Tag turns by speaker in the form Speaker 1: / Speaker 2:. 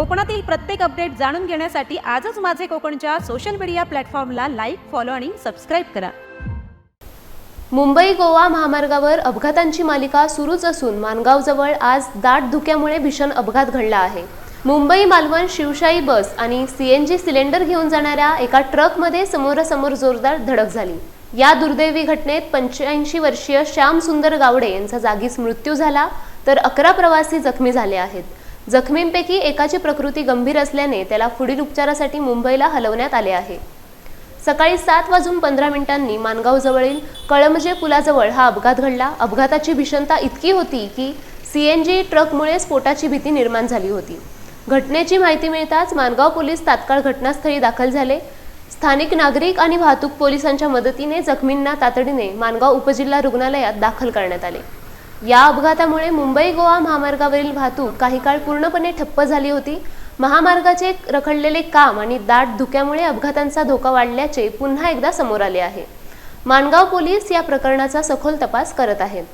Speaker 1: कोकणातील प्रत्येक अपडेट जाणून घेण्यासाठी आजच माझे कोकणच्या सोशल मीडिया प्लॅटफॉर्मला लाईक फॉलो आणि सबस्क्राईब करा.
Speaker 2: मुंबई गोवा महामार्गावर अपघातांची मालिका सुरूच असून मानगावजवळ आज दाट धुक्यामुळे भीषण अपघात घडला आहे. मुंबई मालवण शिवशाही बस आणि सीएनजी सिलेंडर घेऊन जाणाऱ्या एका ट्रकमध्ये समोरासमोर जोरदार धडक झाली. या दुर्दैवी घटनेत पंच्याऐंशी वर्षीय श्याम सुंदर गावडे यांचा जागीच मृत्यू झाला तर अकरा प्रवासी जखमी झाले आहेत. जखमींपैकी एकाची प्रकृती गंभीर असल्याने त्याला पुढील उपचारासाठी मुंबईला हलवण्यात आले आहे. सकाळी सात वाजून पंधरा मिनिटांनी मानगावजवळील कळमजे पुलाजवळ हा अपघात घडला. अपघाताची भीषणता इतकी होती की सी एन जी ट्रकमुळे स्फोटाची भीती निर्माण झाली होती. घटनेची माहिती मिळताच मानगाव पोलीस तात्काळ घटनास्थळी दाखल झाले. स्थानिक नागरिक आणि वाहतूक पोलिसांच्या मदतीने जखमींना तातडीने मानगाव उपजिल्हा रुग्णालयात दाखल करण्यात आले. या अपघातामुळे मुंबई गोवा महामार्गावरील वाहतूक काही काळ पूर्णपणे ठप्प झाली होती. महामार्गाचे रखडलेले काम आणि दाट धुक्यामुळे अपघातांचा धोका वाढल्याचे पुन्हा एकदा समोर आले आहे. माणगाव पोलीस या प्रकरणाचा सखोल तपास करत आहेत.